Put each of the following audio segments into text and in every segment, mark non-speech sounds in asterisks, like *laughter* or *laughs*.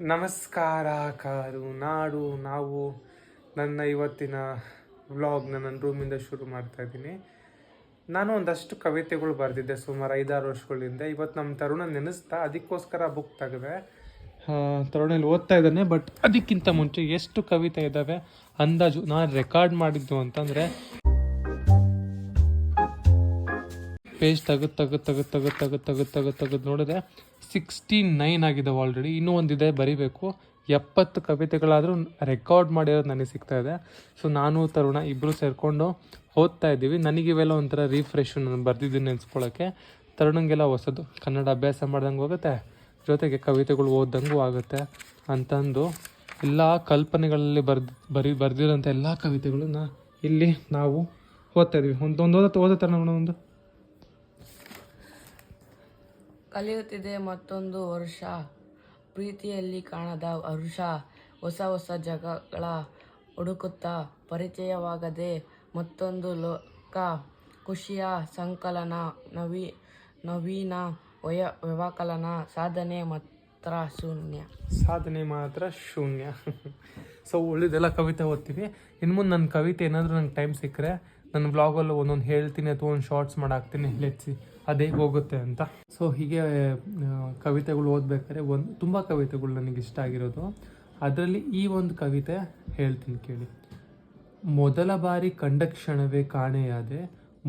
ನಮಸ್ಕಾರ ಕಾರು ನಾಡು ನಾವು ನನ್ನ ಇವತ್ತಿನ ವ್ಲಾಗ್ನ ನನ್ನ ರೂಮಿಂದ ಶುರು ಮಾಡ್ತಾ ಇದ್ದೀನಿ. ನಾನು ಒಂದಷ್ಟು ಕವಿತೆಗಳು ಬರೆದಿದ್ದೆ ಸುಮಾರು ಐದಾರು ವರ್ಷಗಳಿಂದ. ಇವತ್ತು ನಮ್ಮ ತರುಣ ನೆನೆಸ್ತಾ ಅದಕ್ಕೋಸ್ಕರ ಬುಕ್ ತೆಗೆದೆ. ತರುಣಲ್ಲಿ ಓದ್ತಾ ಇದ್ದಾನೆ ಬಟ್ ಅದಕ್ಕಿಂತ ಮುಂಚೆ ಎಷ್ಟು ಕವಿತೆ ಇದ್ದಾವೆ, ಅಂದಾಜು ನಾನು ರೆಕಾರ್ಡ್ ಮಾಡಿದ್ದು ಅಂತಂದರೆ ಪೇಜ್ ತೆಗೆದು ತೆಗೆದು ತೆಗೆದು ತೆಗೆದು ತೆಗೆದು ತೆಗೆದು ತೆಗೆದು ತೆಗೆದು ನೋಡಿದ್ರೆ ಸಿಕ್ಸ್ಟಿ ನೈನ್ ಆಗಿದ್ದಾವೆ ಆಲ್ರೆಡಿ ಇನ್ನೂ ಒಂದಿದೆ, ಬರಿಬೇಕು. ಎಪ್ಪತ್ತು ಕವಿತೆಗಳಾದರೂ ರೆಕಾರ್ಡ್ ಮಾಡಿರೋದು ನನಗೆ ಸಿಗ್ತಾ ಇದೆ. ಸೊ ನಾನು, ತರುಣ ಇಬ್ಬರು ಸೇರಿಕೊಂಡು ಓದ್ತಾ ಇದ್ದೀವಿ. ನನಗೆ ಇವೆಲ್ಲ ಒಂಥರ ರಿಫ್ರೆಶ್ ನಾನು ಬರೆದಿದ್ದೀನಿ ನೆನೆಸ್ಕೊಳ್ಳೋಕ್ಕೆ ತರುಣಂಗೆಲ್ಲ ಹೊಸದು. ಕನ್ನಡ ಅಭ್ಯಾಸ ಮಾಡ್ದಂಗೆ ಹೋಗುತ್ತೆ. ಜೊತೆಗೆ ಕವಿತೆಗಳು ಓದ್ದಂಗೂ ಆಗುತ್ತೆ ಅಂತಂದು ಎಲ್ಲ ಕಲ್ಪನೆಗಳಲ್ಲಿ ಬರ್ದು, ಬರಿ, ಬರೆದಿರೋಂಥ ಎಲ್ಲ ಕವಿತೆಗಳನ್ನ ಇಲ್ಲಿ ನಾವು ಓದ್ತಾ ಇದ್ದೀವಿ. ಒಂದು ಒಂದು ಓದತ್ತೆ ಓದೋ ನೋಡೋಣ ಒಂದು. ಕಲಿಯುತ್ತಿದೆ ಮತ್ತೊಂದು ವರ್ಷ. ಪ್ರೀತಿಯಲ್ಲಿ ಕಾಣದ ಹರುಷ ಹೊಸ ಹೊಸ ಜಗಗಳ ಹುಡುಕುತ್ತಾ ಪರಿಚಯವಾಗದೆ ಮತ್ತೊಂದು ಲೋಕ ಖುಷಿಯ ಸಂಕಲನ, ನವಿ, ನವೀನ ವಯ, ವ್ಯವಕಲನ ಸಾಧನೆ ಮಾತ್ರ ಶೂನ್ಯ. ಸಾಧನೆ ಮಾತ್ರ ಶೂನ್ಯ. *laughs* ಸೊ ಉಳಿದೆಲ್ಲ ಕವಿತೆ ಓದ್ತೀವಿ. ಇನ್ನು ಮುಂದೆ ನನ್ನ ಕವಿತೆ ಏನಾದರೂ ನಂಗೆ ಟೈಮ್ ಸಿಕ್ಕರೆ ನನ್ನ ಬ್ಲಾಗಲ್ಲೂ ಒಂದೊಂದು ಹೇಳ್ತೀನಿ ಅಥವಾ ಒಂದು ಶಾರ್ಟ್ಸ್ ಮಾಡಾಕ್ತೀನಿ. ಲೆಟ್ಸಿ ಅದೇ ಹೋಗುತ್ತೆ ಅಂತ. ಸೊ ಹೀಗೆ ಕವಿತೆಗಳು ಓದ್ಬೇಕಾದ್ರೆ ಒಂದು, ತುಂಬ ಕವಿತೆಗಳು ನನಗೆ ಇಷ್ಟ ಆಗಿರೋದು. ಅದರಲ್ಲಿ ಈ ಒಂದು ಕವಿತೆ ಹೇಳ್ತೀನಿ ಕೇಳಿ. ಮೊದಲ ಬಾರಿ ಕಂಡ ಕ್ಷಣವೇ ಕಾಣೆಯಾದೆ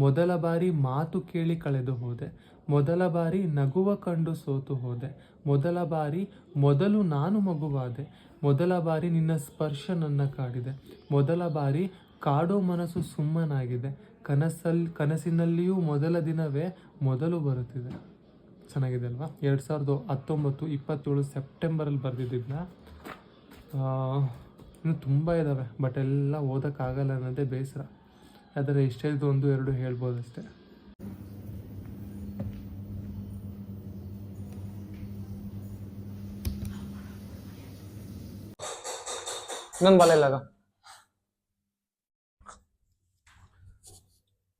ಮೊದಲ ಬಾರಿ ಮಾತು ಕೇಳಿ ಕಳೆದು ಹೋದೆ, ಮೊದಲ ಬಾರಿ ನಗುವ ಕಂಡು ಸೋತು ಹೋದೆ, ಮೊದಲ ಬಾರಿ ಮೊದಲು ನಾನು ಮಗುವಾದೆ, ಮೊದಲ ಬಾರಿ ನಿನ್ನ ಸ್ಪರ್ಶ ನನ್ನ ಕಾಡಿದೆ, ಮೊದಲ ಬಾರಿ ಕಾಡೋ ಮನಸ್ಸು ಸುಮ್ಮನಾಗಿದೆ. ಕನಸಲ್ಲಿ ಕನಸಿನಲ್ಲಿಯೂ ಮೊದಲ ದಿನವೇ ಮೊದಲು ಬರುತ್ತಿದೆ. ಚೆನ್ನಾಗಿದೆ ಅಲ್ವಾ? ಎರಡು ಸಾವಿರದ ಹತ್ತೊಂಬತ್ತು ಇಪ್ಪತ್ತೇಳು ಸೆಪ್ಟೆಂಬರಲ್ಲಿ ಬರೆದಿದ್ದನ್ನ ಇನ್ನು ತುಂಬ ಇದ್ದಾವೆ ಬಟ್ ಎಲ್ಲ ಓದೋಕ್ಕಾಗಲ್ಲ ಅನ್ನೋದೇ ಬೇಸರ. ಆದರೆ ಎಷ್ಟೇ ಇದು ಒಂದು, ಎರಡು ಹೇಳ್ಬೋದು ಅಷ್ಟೇ ಇನ್ನೊಂದು ಬಲ ಇಲ್ಲ ಅದು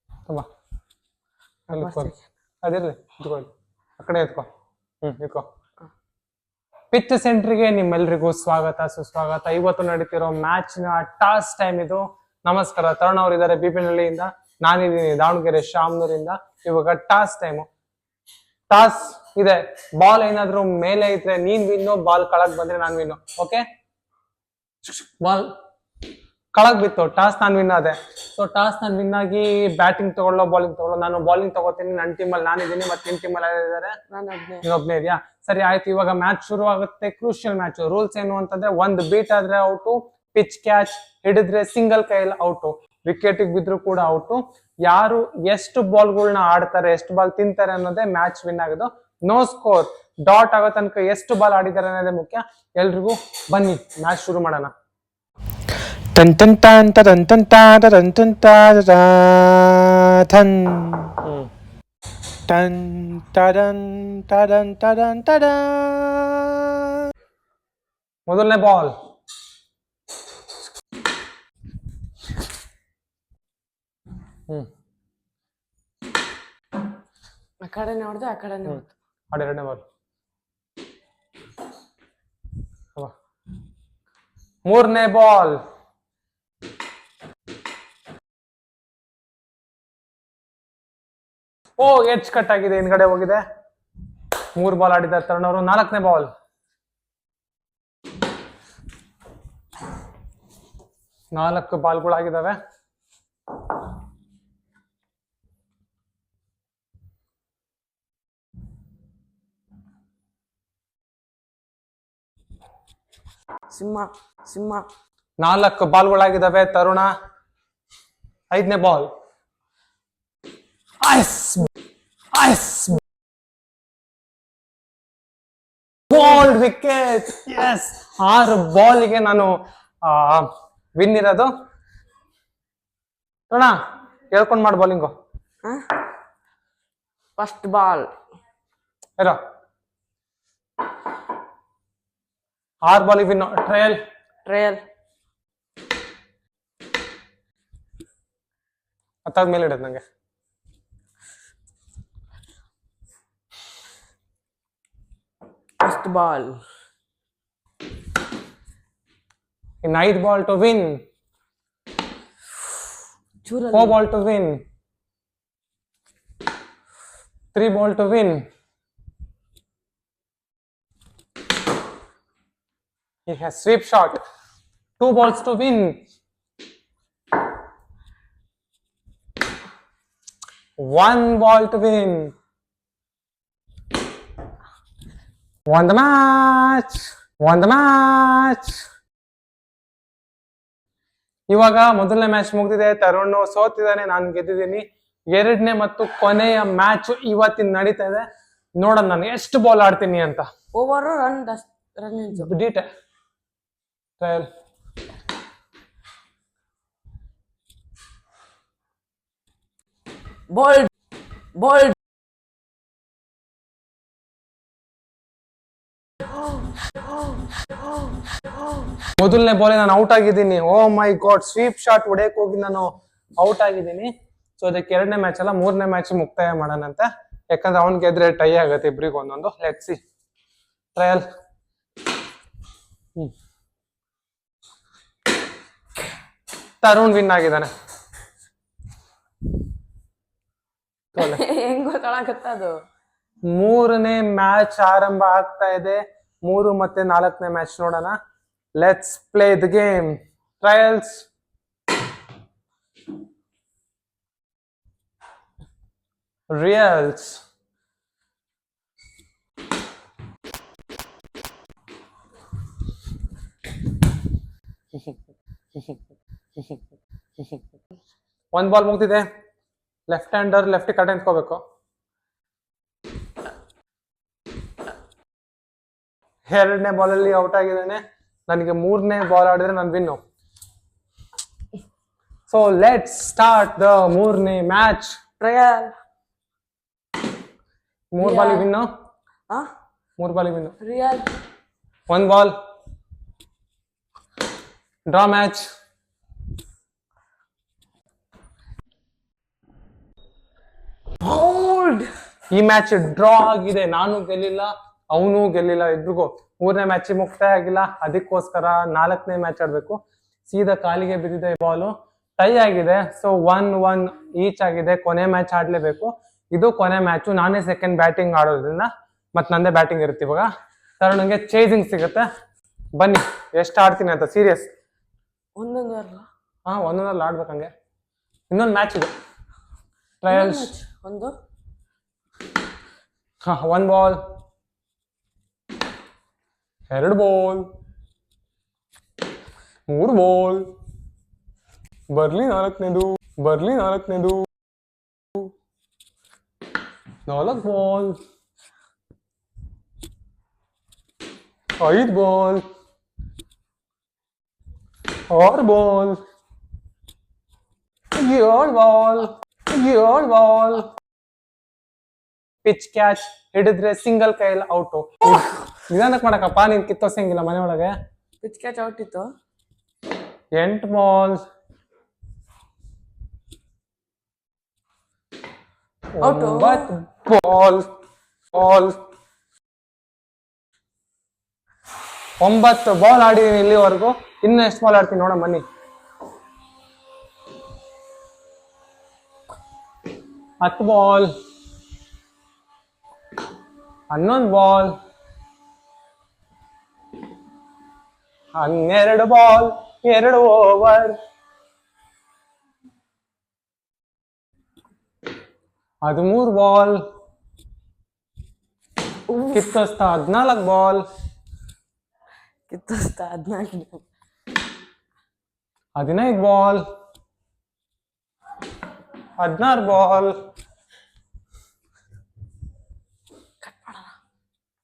ತುಂಬ ಅಲ್ಲಿ ಇಟ್ಕೊ. ಅದಿರ್ಲಿ ಇಟ್ಕೊಳ್ಳಿ ಆ ಕಡೆ ಎತ್ಕೊ. ಹ್ಮ್. ಇಟ್ಕೋ ಪಿಚ್ ಸೆಂಟ್ರಿಗೆ ನಿಮ್ಮೆಲ್ರಿಗೂ ಸ್ವಾಗತ ಸುಸ್ವಾಗತ. ಇವತ್ತು ನಡೀತಿರೋ ಮ್ಯಾಚ್ನ ಟಾಸ್ ಟೈಮ್ ಇದು. ನಮಸ್ಕಾರ ತರುಣ್ ಅವರು ಇದ್ದಾರೆ ಬಿಪಿನಹಳ್ಳಿಯಿಂದ ನಾನಿದ್ದೀನಿ ದಾವಣಗೆರೆ ಶಾಮ್ನೂರಿಂದ. ಇವಾಗ ಟಾಸ್ ಟೈಮು ಟಾಸ್ ಇದೆ. ಬಾಲ್ ಏನಾದ್ರೂ ಮೇಲೆ ಇದ್ರೆ ನೀನ್ ವಿನ್ನು ಬಾಲ್ ಕಳಕ್ ಬಂದ್ರೆ ನಾನ್ ವಿನ್ನು ಓಕೆ ಬಾಲ್ ಕಳಕ್ ಬಿತ್ತು. ಟಾಸ್ ನಾನು ವಿನ್ ಆದೆ. ಸೊ ಟಾಸ್ ನಾನು ವಿನ್ ಆಗಿ ಬ್ಯಾಟಿಂಗ್ ತಗೊಳ್ಳೋ ಬಾಲಿಂಗ್ ತಗೊಳ್ಳೋ ನಾನು ಬಾಲಿಂಗ್ ತಗೋತೀನಿ. ನನ್ನ ಟೀಮಲ್ಲಿ ನಾನಿದ್ದೀನಿ ಮತ್ತೆ ನಿನ್ ಟೀಮಲ್ಲಿ ಯಾರಿದ್ದಾರೆ ನಾನು ಒಬ್ನೇ ನೀನೊಬ್ನೇ ಇದೆಯಾ? ಸರಿ ಆಯ್ತು. ಇವಾಗ ಮ್ಯಾಚ್ ಶುರು ಆಗುತ್ತೆ. ಕ್ರೂಷಿಯಲ್ ಮ್ಯಾಚ್ ರೂಲ್ಸ್ ಏನು ಅಂತಂದ್ರೆ ಒಂದ್ ಬೀಟ್ ಆದ್ರೆ ಔಟು ಪಿಚ್ ಕ್ಯಾಚ್ ಹಿಡಿದ್ರೆ ಸಿಂಗಲ್ ಕೈಯಲ್ಲಿ ಔಟು ವಿಕೆಟ್ ಬಿದ್ರು ಕೂಡ ಔಟು ಯಾರು ಎಷ್ಟು ಬಾಲ್ಗಳನ್ನ ಆಡ್ತಾರೆ ಎಷ್ಟು ಬಾಲ್ ತಿಂತಾರೆ ಅನ್ನೋದೇ ಮ್ಯಾಚ್ ವಿನ್ ಆಗೋದು. ನೋ ಸ್ಕೋರ್ ಡಾಟ್ ಆಗೋ ತನಕ ಎಷ್ಟು ಬಾಲ್ ಆಡಿದ್ದಾರೆ ಅನ್ನೋದೇ ಮುಖ್ಯ. ಎಲ್ರಿಗೂ ಬನ್ನಿ ಮ್ಯಾಚ್ ಶುರು ಮಾಡೋಣ. 딴 딴 딴 따단 딴 따단 딴 따단 딴. 딴 따단 따단 따단 따단. முதல்ல பால் ಆ ಕಡೆನೇ ಹೊಡೆದು ಓ ಎಚ್ ಕಟ್ ಆಗಿದೆ ಹಿಂದ್ಗಡೆ ಹೋಗಿದೆ. ಮೂರು ಬಾಲ್ ಆಡಿದ್ದಾರೆ ತರಣ ಅವರು ನಾಲ್ಕನೇ ಬಾಲ್ ನಾಲ್ಕು ಬಾಲ್ಗಳಾಗಿದ್ದಾವೆ ಸಿಂಹ ಸಿಂಹ. ನಾಲ್ಕು ಬಾಲ್ಗಳಾಗಿದ್ದಾವೆ ತರುಣ. ಐದನೇ ಬಾಲ್ ಐಸ್ ಐಸ್ ಬಾಲ್ ವಿಕೆಟ್ ಎಸ್ ಆರು ಬಾಲ್ಗೆ ನಾನು ವಿನ್ ಇರೋದು. ಅಣ್ಣ ಹೇಳ್ಕೊಂಡ್ ಮಾಡು ಬಾಲಿಂಗು ಫಸ್ಟ್ ಬಾಲ್ ಇರೋ. ಆರು ಬಾಲಿಗೆ ವಿನ್ ಟ್ರಯಲ್ ಟ್ರಯಲ್ ಹತ್ತಾದ್ಮೇಲೆ ಇಡೋದು ನಂಗೆ. last ball. Ninth ball to win. Four ball to win. Three ball to win. He has sweep shot. Two balls to win. One ball to win. Won the match. Won the match. ಇವಾಗ ಮೊದಲನೇ match ಮುಗಿದಿದೆ. ತರುಣ್ ಸೋತಿದ್ದಾನೆ ನಾನು ಗೆದ್ದಿದ್ದೀನಿ. ಎರಡನೇ ಮತ್ತು ಕೊನೆಯ match ಇವತ್ತಿನ ನಡೀತಾ ಇದೆ. ನೋಡೋಣ ನಾನು ಎಷ್ಟು ಬಾಲ್ ಆಡ್ತೀನಿ ಅಂತ. ಓವರ್ ರನ್ ರನ್ ಡೀಟೆ ಟ್ರಯಲ್ ಬೋಲ್ಡ್ ಬೋಲ್ಡ್ ಮೊದಲನೇ ಬಾಲ್ ನಾನು ಔಟ್ ಆಗಿದ್ದೀನಿ. Oh my god sweep shot ಹೊಡೆಯಕ್ ಹೋಗಿ ನಾನು ಔಟ್ ಆಗಿದ್ದೀನಿ. ಸೊ ಅದಕ್ಕೆ ಎರಡನೇ ಮ್ಯಾಚ್ ಅಲ್ಲ ಮೂರನೇ ಮ್ಯಾಚ್ ಮುಕ್ತಾಯ ಮಾಡೋಣಂತೆ. ಯಾಕಂದ್ರೆ ಅವನ್ ಗೆದ್ರೆ ಟೈ ಆಗತ್ತೆ ಇಬ್ರಿಗೆ ಒಂದೊಂದು. Let see trial Tarun win ಆಗಿದ್ದಾನೆ. ಮೂರನೇ ಮ್ಯಾಚ್ ಆರಂಭ ಆಗ್ತಾ ಇದೆ. ಮೂರು ಮತ್ತೆ ನಾಲ್ಕನೇ ಮ್ಯಾಚ್ ನೋಡೋಣ. Let's play the game trials reals ಒಂದ್ ಬಾಲ್ ಮುಗ್ದಿದೆ. ಲೆಫ್ಟ್ ಹ್ಯಾಂಡರ್ ಲೆಫ್ಟ್ ಕಡೆ ನಿಂತ್ಕೋಬೇಕು ಎರಡನೇ ಬಾಲಲ್ಲಿ ಔಟ್ ಆಗಿದ್ದಾನೆ. ನನಗೆ ಮೂರನೇ ಬಾಲ್ ಆಡಿದ್ರೆ ನಾನು win so let start the ಮೂರನೇ ಮ್ಯಾಚ್ ಟ್ರಯಲ್ ಮೂರ್ ಬಾಲ್ ವಿನ್ನು ಮೂರು ಬಾಲ್ ವಿನ್ನು ರಿಯಲ್ ಒಂದ್ ಬಾಲ್ ಡ್ರಾ ಮ್ಯಾಚ್ ಈ ಮ್ಯಾಚ್ ಡ್ರಾ ಆಗಿದೆ. ನಾನು ಗೆಲ್ಲಿಲ್ಲ ಅವನು ಗೆಲ್ಲಿಲ್ಲ ಇಬ್ರಿಗೂ ಮೂರನೇ ಮ್ಯಾಚ್ ಮುಕ್ತಾಯ ಆಗಿಲ್ಲ. ಅದಕ್ಕೋಸ್ಕರ ನಾಲ್ಕನೇ ಮ್ಯಾಚ್ ಆಡಬೇಕು. ಸೀದಾ ಕಾಲಿಗೆ ಬಿದ್ದಿದೆ ಬಾಲು ಟೈ ಆಗಿದೆ. ಸೊ ಒನ್ ಒನ್ ಈಚ್ ಆಗಿದೆ. ಕೊನೆ ಮ್ಯಾಚ್ ಆಡಲೇಬೇಕು. ಇದು ಕೊನೆ ಮ್ಯಾಚು ನಾನೇ ಸೆಕೆಂಡ್ ಬ್ಯಾಟಿಂಗ್ ಆಡೋದ್ರಿಂದ ಮತ್ತು ನಂದೇ ಬ್ಯಾಟಿಂಗ್ ಇರುತ್ತೆ ಇವಾಗ. ಸರ್ ನನಗೆ ಚೇಸಿಂಗ್ ಸಿಗುತ್ತೆ. ಬನ್ನಿ. ಎಷ್ಟು ಆಡ್ತೀನಿ ಅಂತ. ಸೀರಿಯಸ್ ಒಂದೊಂದು ಹಾಂ ಒಂದೊಂದಲ್ಲಿ ಆಡ್ಬೇಕಂಗೆ ಇನ್ನೊಂದು ಮ್ಯಾಚ್ ಇದೆ. ಟ್ರಯಲ್ಸ್ ಒಂದು? ಹಾಂ ಒನ್ ಬಾಲ್ ಎರಡು ಬಾಲ್ ಮೂರು ಬಾಲ್ ಬರ್ಲಿ ನಾಲ್ಕನೇದು ಬರ್ಲಿ ನಾಲ್ಕನೇದು ನಾಲ್ಕು ಬಾಲ್ ಐದು ಬಾಲ್ ಆರು ಬಾಲ್ ಏಳು ಬಾಲ್ ಏಳು ಬಾಲ್ ಪಿಚ್ ಕ್ಯಾಚ್ ಹಿಡಿದ್ರೆ ಸಿಂಗಲ್ ಕೈಯಲ್ಲಿ ಔಟು ನಿಧಾನಕ್ಕೆ ಮಾಡಕಪ್ಪ ನೀನ್ ಕಿತ್ತೋಸಂಗಿಲ್ಲ ಮನೆ ಒಳಗೆ ಪಿಚ್ ಕ್ಯಾಚ್ ಔಟ್ ಇತ್ತು. ಎಂಟು ಬಾಲ್ Out. ಒಂಬತ್ತು ಬಾಲ್ ಬಾಲ್ ಒಂಬತ್ತು ಬಾಲ್ ಆಡಿದೀನಿ ಇಲ್ಲಿವರೆಗೂ. ಇನ್ನೂ ಎಷ್ಟು ಬಾಲ್ ಆಡ್ತೀನಿ ನೋಡ ಬನ್ನಿ. ಹತ್ತು ಬಾಲ್. ಹನ್ನೊಂದು ಬಾಲ್. ಹನ್ನೆರಡು ಬಾಲ್ ಎರಡು ಓವರ್ ಹದಿಮೂರು ಬಾಲ್. ಕಿತ್ತೋಸ್ತಾ ಹದಿನಾಲ್ಕು ಬಾಲ್. ಕಿತ್ತೋಸ್ತಾ ಹದಿನಾಲ್ಕು ಹದಿನೈದು ಬಾಲ್. ಹದಿನಾರು ಬಾಲ್.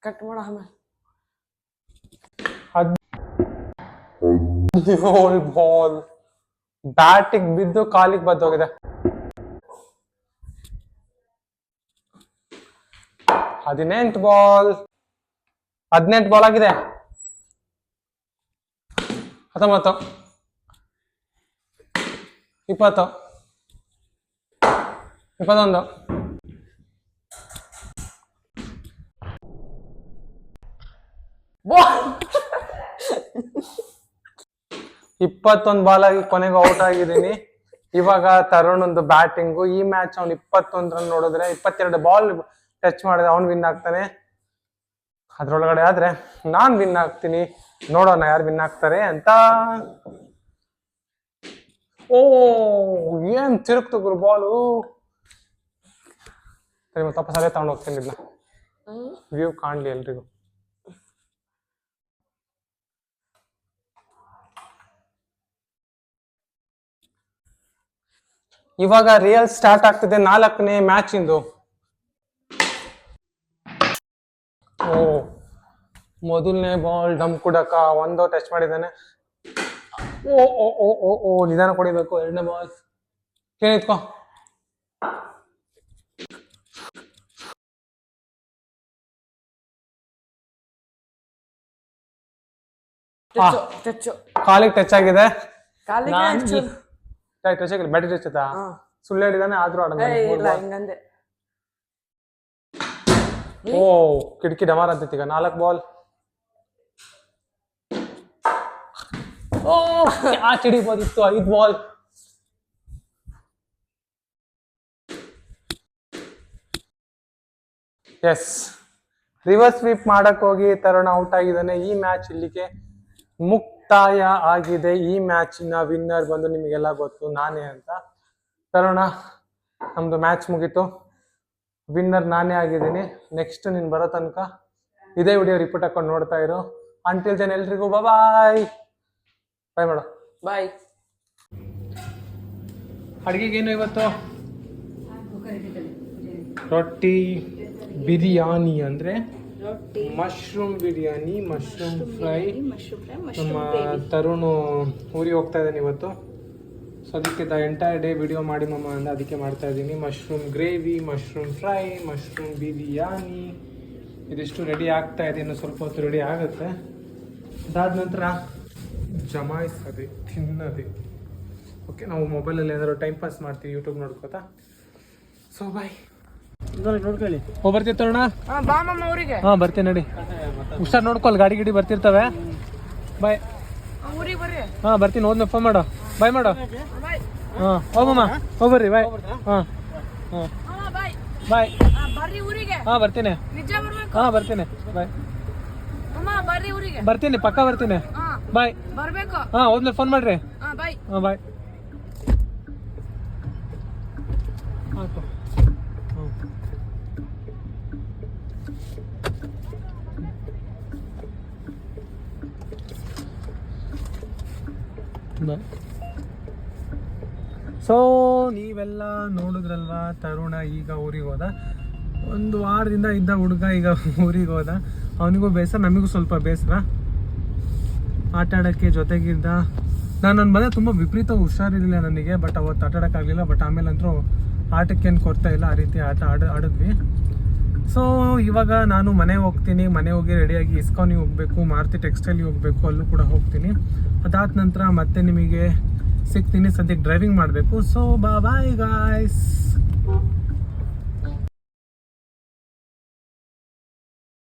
ಕಟ್ ಮಾಡ ಆಮೇಲೆ. ಹದಿನೇಳು ಬಾಲ್ ಬ್ಯಾಟಿಗೆ ಬಿದ್ದು ಕಾಲಿಗೆ ಬದ್ದೋಗಿದೆ ಹದಿನೆಂಟು ಬಾಲ್ ಹದಿನೆಂಟು ಬಾಲ್ ಆಗಿದೆ ಹತ್ತೊಂಬತ್ತು ಇಪ್ಪತ್ತು ಇಪ್ಪತ್ತೊಂದು ಇಪ್ಪತ್ತೊಂದು ಬಾಲ್ ಆಗಿ ಕೊನೆಗೆ ಔಟ್ ಆಗಿದ್ದೀನಿ. ಇವಾಗ ತರುಣ್ ಒಂದು ಬ್ಯಾಟಿಂಗು. ಈ ಮ್ಯಾಚ್ ಅವ್ನು ಇಪ್ಪತ್ತೊಂದು ರನ್ ನೋಡಿದ್ರೆ ಇಪ್ಪತ್ತೆರಡು ಬಾಲ್ ಟಚ್ ಮಾಡಿದ್ರೆ ಅವ್ನು ವಿನ್ ಆಗ್ತಾನೆ. ಅದ್ರೊಳಗಡೆ ಆದ್ರೆ ನಾನ್ ವಿನ್ ಆಗ್ತೀನಿ. ನೋಡೋಣ ಯಾರು ವಿನ್ ಆಗ್ತಾರೆ ಅಂತ. ಓ ಏನ್ ತಿರುಗ್ತು ಗುರು ಬಾಲು? ಸರಿ ಮತ್ತೆ ತಗೊಂಡು ಹೋಗ್ತೀನಿ ಇದನ್ನ ವ್ಯೂ ಕಾಣ್ಲಿ ಎಲ್ರಿಗೂ. ಇವಾಗ ರಿಯಲ್ ಸ್ಟಾರ್ಟ್ ಆಗ್ತಿದೆ ನಾಲ್ಕನೇ ಮ್ಯಾಚ್ ಇಂದು. ಓ ಮೊದಲನೇ ಬಾಲ್ ಡಮ್ ಕುಡಕ ಒಂದು ಟಚ್ ಮಾಡಿದ್ದಾನೆ. ಓ ಓ ಓ ಓ ಓ ನಿಧಾನ ಕೊಡಿಬೇಕು ಎರಡನೇ ಬಾಲ್ ಕೇಳಿತ್ಕೋ ಕಾಲಿಗೆ ಟಚ್ ಆಗಿದೆ. ಕಾಲಿಗೆ ನಾನ್ ಅಷ್ಟು ಈ- ಟಚ್ ಆಗಿಲ್ಲ ಬ್ಯಾಟಿ ಟಚ್ ಆಯ್ತಾ ಹಾ. ಸುಳ್ಳು ಹೇಳಿದಾನೆ ಆದ್ರೂ ಆಡೋಣ ಇಲ್ಲ ಹಿಂಗಂದೆ. ಓ ಕಿಟಕಿ ಡಮಾರ್ ಅಂತ ಈಗ ನಾಲ್ಕು ಬಾಲ್ ಓ ಆಚೆ ಹಿಡಿಬೋದಿತ್ತು ಐದು ಬಾಲ್ ಎಸ್ ರಿವರ್ಸ್ ಸ್ವೀಪ್ ಮಾಡಕ್ ಹೋಗಿ ತರುಣ ಔಟ್ ಆಗಿದ್ದಾನೆ. ಈ ಮ್ಯಾಚ್ ಇಲ್ಲಿಗೆ ಮುಕ್ತಾಯ ಆಗಿದೆ. ಈ ಮ್ಯಾಚಿನ ವಿನ್ನರ್ ಬಂದು ನಿಮಗೆಲ್ಲ ಗೊತ್ತು ನಾನೇ ಅಂತ. ತರೋಣ ನಮ್ಮದು ಮ್ಯಾಚ್ ಮುಗೀತು. ವಿನ್ನರ್ ನಾನೇ ಆಗಿದ್ದೀನಿ. ನೆಕ್ಸ್ಟ್ ನೀನು ಬರೋ ತನಕ ಇದೇ ವಿಡಿಯೋ ರಿಪೋರ್ಟ್ ಹಾಕೊಂಡು ನೋಡ್ತಾ ಇರು. ಅಂಟಿಲ್ ಜನ ಎಲ್ರಿಗೂ ಬಾಯ್ ಬಾಯ್ ಮೇಡಮ್ ಬಾಯ್ ಅಡುಗೆಗೇನು ಇವತ್ತು? ರೊಟ್ಟಿ ಬಿರಿಯಾನಿ ಅಂದರೆ? Mushroom biryani mushroom fry. ನಮ್ಮ ತರುಣ್ ಊರಿಗೆ ಹೋಗ್ತಾ ಇದ್ದಾನೆ ಇವತ್ತು. ಸೊ ಅದಕ್ಕೆ ದ ಎಂಟೈರ್ ಡೇ ವಿಡಿಯೋ ಮಾಡಿ ಮಮ್ಮ ಅಂದ ಅದಕ್ಕೆ ಮಾಡ್ತಾ ಇದ್ದೀನಿ. Mushroom gravy mushroom fry mushroom biryani. ಇದಿಷ್ಟು ರೆಡಿ ಆಗ್ತಾ ಇದೆ. ಇನ್ನು ಸ್ವಲ್ಪ ಹೊತ್ತು ರೆಡಿ ಆಗುತ್ತೆ. ಅದಾದ ನಂತರ ಜಮಾಯಿಸೋದೆ ತಿನ್ನೋದೆ. ಓಕೆ ನಾವು ಮೊಬೈಲಲ್ಲಿ ಏನಾದರೂ ಟೈಮ್ ಪಾಸ್ ಮಾಡ್ತೀವಿ ಯೂಟ್ಯೂಬ್ ನೋಡ್ಕೋತಾ. ಸೊ ಬಾಯ್ ಓ ಬರ್ತಿರ್ತೋಣ ಹಾ ಬರ್ತೀನಿ ನಡಿ. ಹುಷಾರ್ ನೋಡ್ಕೊಲ್ ಗಾಡಿ ಗಿಡಿ ಬರ್ತಿರ್ತವೆ. ಬಾಯ್. ಊರಿಗೆ ಬರ್ರಿ. ಹಾಂ ಬರ್ತೀನಿ ಹೋದ್ಮೇಲೆ ಫೋನ್ ಮಾಡೋ. ಬಾಯ್ ಮಾಡೋ. ಹಾ ಹೋಗಮ್ಮ ಹೋಗ್ಬರ್ರಿ ಬಾಯ್. ಹಾ ಹಾಂ. ಬಾಯ್. ಹಾ ಬರ್ರಿ ಊರಿಗೆ. ಹಾಂ ಬರ್ತೀನಿ. ಹಾ ಬರ್ಬೇಕು? ಹಾಂ ಬರ್ತೀನಿ. ಬಾಯ್. ಅಮ್ಮ ಬರ್ರಿ ಊರಿಗೆ. ಬರ್ತೀನಿ ಪಕ್ಕ ಬರ್ತೀನಿ. ಹಾ. ಬಾಯ್. ಹಾ ಹಾಂ ಹೋದ್ಮೇಲೆ ಫೋನ್ ಮಾಡ್ರಿ. ಹಾ ಬಾಯ್. ಸೊ ನೀವೆಲ್ಲ ನೋಡಿದ್ರಲ್ವಾ, ತರುಣ ಈಗ ಊರಿಗೆ ಹೋದ. ಒಂದು ವಾರದಿಂದ ಇದ್ದ ಹುಡುಗ ಈಗ ಊರಿಗೆ ಹೋದ. ಅವನಿಗೂ ಬೇಸರ, ನಮಗೂ ಸ್ವಲ್ಪ ಬೇಸರ. ಆಟ ಆಡೋಕ್ಕೆ ಜೊತೆಗಿದ್ದ. ನಾನು ನನ್ನ ಮನೆ ತುಂಬ ವಿಪರೀತ ಹುಷಾರಿರಲಿಲ್ಲ ನನಗೆ ಬಟ್ ಅವತ್ತು ಆಟ ಆಡೋಕ್ಕಾಗಲಿಲ್ಲ ಬಟ್ ಅಂತೂ ಆಟಕ್ಕೇನು ಕೊರ್ತಾ ಇಲ್ಲ, ಆ ರೀತಿ ಆಟ ಆಡ, ಆಡಿದ್ವಿ. ಸೊ ಇವಾಗ ನಾನು ಮನೆ ಹೋಗ್ತೀನಿ ಮನೆ ಹೋಗಿ ರೆಡಿಯಾಗಿ ಇಸ್ಕಾನಿಗೆ ಹೋಗಬೇಕು, ಮಾರುತಿ ಟೆಕ್ಸ್ಟೈಲಿಗೆ ಹೋಗಬೇಕು, ಅಲ್ಲೂ ಕೂಡ ಹೋಗ್ತೀನಿ. ಅದಾದ ನಂತರ ಮತ್ತೆ ನಿಮಗೆ ಸಿಗ್ತೀನಿ, ಸದ್ಯಕ್ಕೆ ಡ್ರೈವಿಂಗ್ ಮಾಡಬೇಕು. ಸೊ ಬಾ ಬಾಯ್ ಗಾಯ್ಸ್